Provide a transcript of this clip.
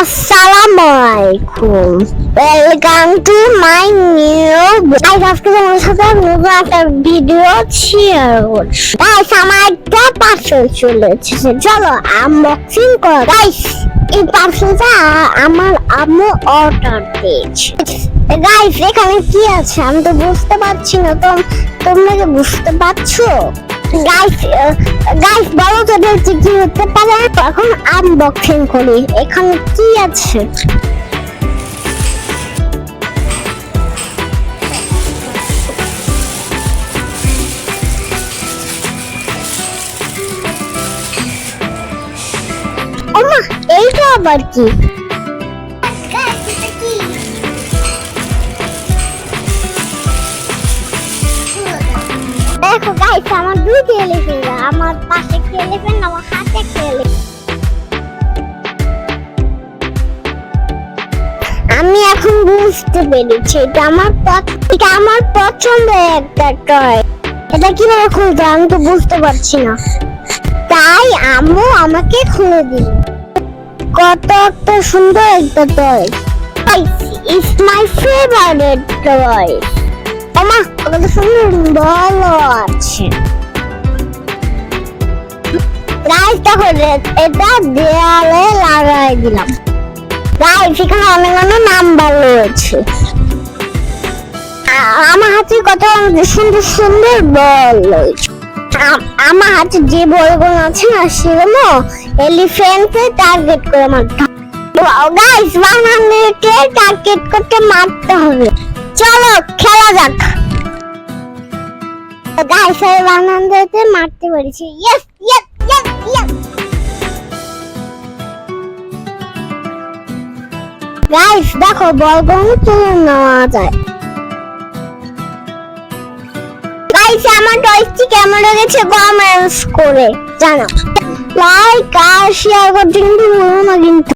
আসসালামু আলাইকুম welcome to my new guys আজকে তোমাদের সাথে নতুন একটা ভিডিও শেয়ার করছি। গাইস আমার একটা পার্সেল চলে এসেছে। চলো আনবক্সিং কর। গাইস এই পার্সেলটা আমার আম্মু অর্ডার দিয়েছে। গাইস এখানে কি আছে? আমি তো বুঝতে পারছি না। তো তোমরা কি বুঝতে পারছ? গাইস গাইস বলো তো দেখছি কি হতে পারে। এখন আনবক্সিং করি। এখানে কি আছে? এইটা আবার কি? দেখো গাইস আমার এলিফেন্ট আমার পাশে একটি এলিফেন্ট আমার হাতে একটি এলিফেন্ট আমি এখন বুঝতে পেরেছি, এটা আমার এটা আমার একটা টয় এটা কীভাবে খুলতে আমি তো বুঝতে পারছি না। তাই আম্মু আমাকে খুলে দিল। কত একটা সুন্দর একটা toy it's my favourite toy কত সুন্দর আছে দেখো রে- এটা দেয়ালে লাগাই দিলাম। এখানে অনেক অনেক নাম্বার রয়েছে। আমার সুন্দর সুন্দর বল আমার হাতে যে বলগুলো আছে না, সেগুলো টার্গেট করে মারতে টার্গেট করতে মারতে হবে। চলো, খেলা যাক। মারতে পেরেছি। গাইস দেখো বলগুলো তুলে নেওয়া যায়। গাইস আমার টয়সটি কেমন লেগেছে কমেন্টস করে? জানাও লাইক আর শেয়ার করতে কিন্তু ভুলো না কিন্তু।